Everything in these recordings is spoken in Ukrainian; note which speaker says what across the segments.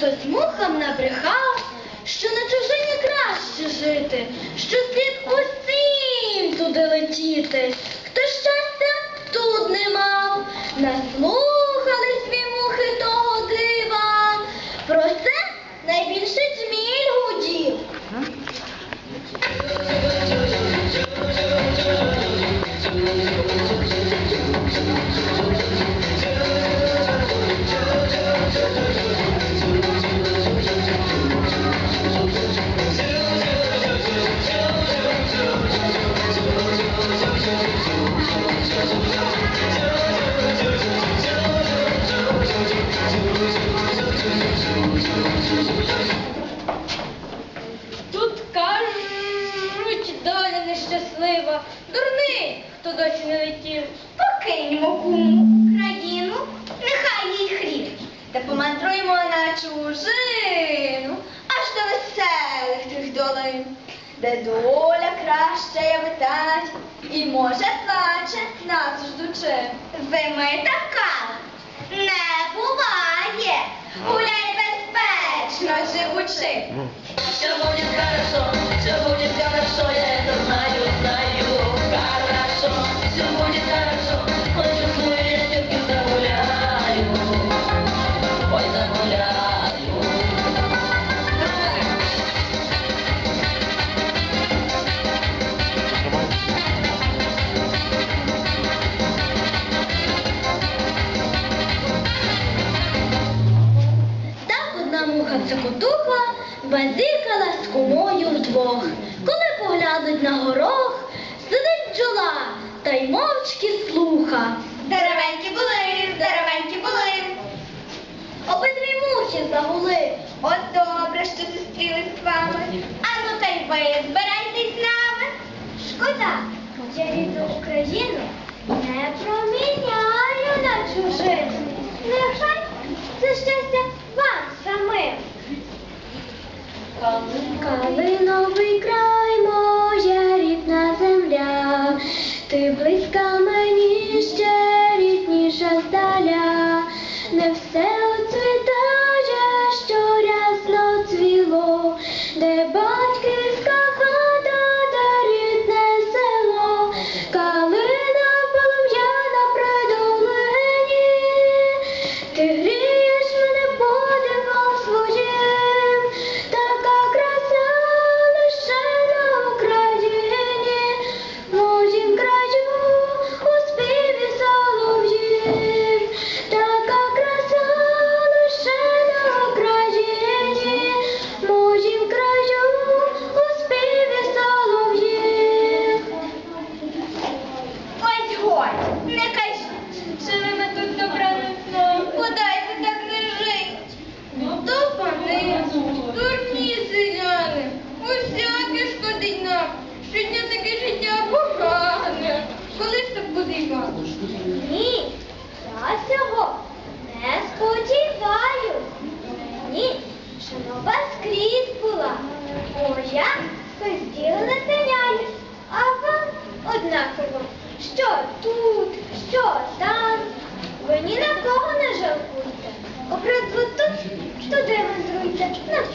Speaker 1: хтось мухам набрехав, що на чужині краще жити, що слід усім туди летіти. Тут кажуть, доля нещаслива. Дурний, хто досі не летів. Покиньмо куму країну, нехай їй хріб. Та помандруємо на чужину, аж до веселих трьох долин, де доля краща я витать, і може плаче нас ждучи. Зими така не буває, гуляй безпечно живучи.
Speaker 2: Все будет хорошо,
Speaker 1: базікала з кумою вдвох. Коли поглянуть на горох, сидить бджола та й мовчки слуха. Деревенькі були, деревенькі були. Обидві мухи загули. От добре, що зустрілись з вами. А ну та й ви збирайтесь з нами. Шкода, я рідну Україну не проміняю ти близька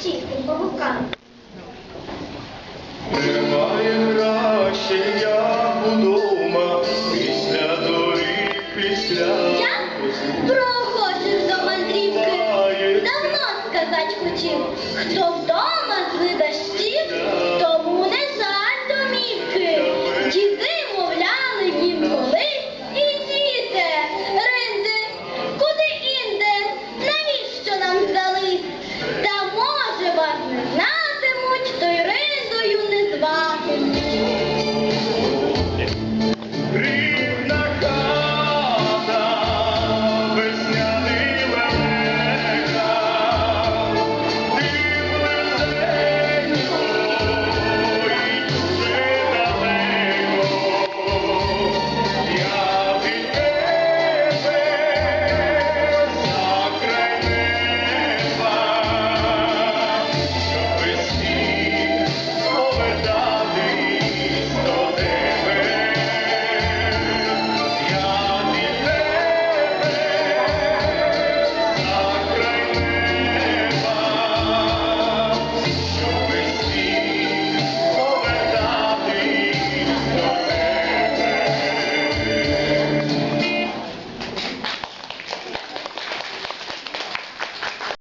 Speaker 1: по павукам.
Speaker 3: Немає краще,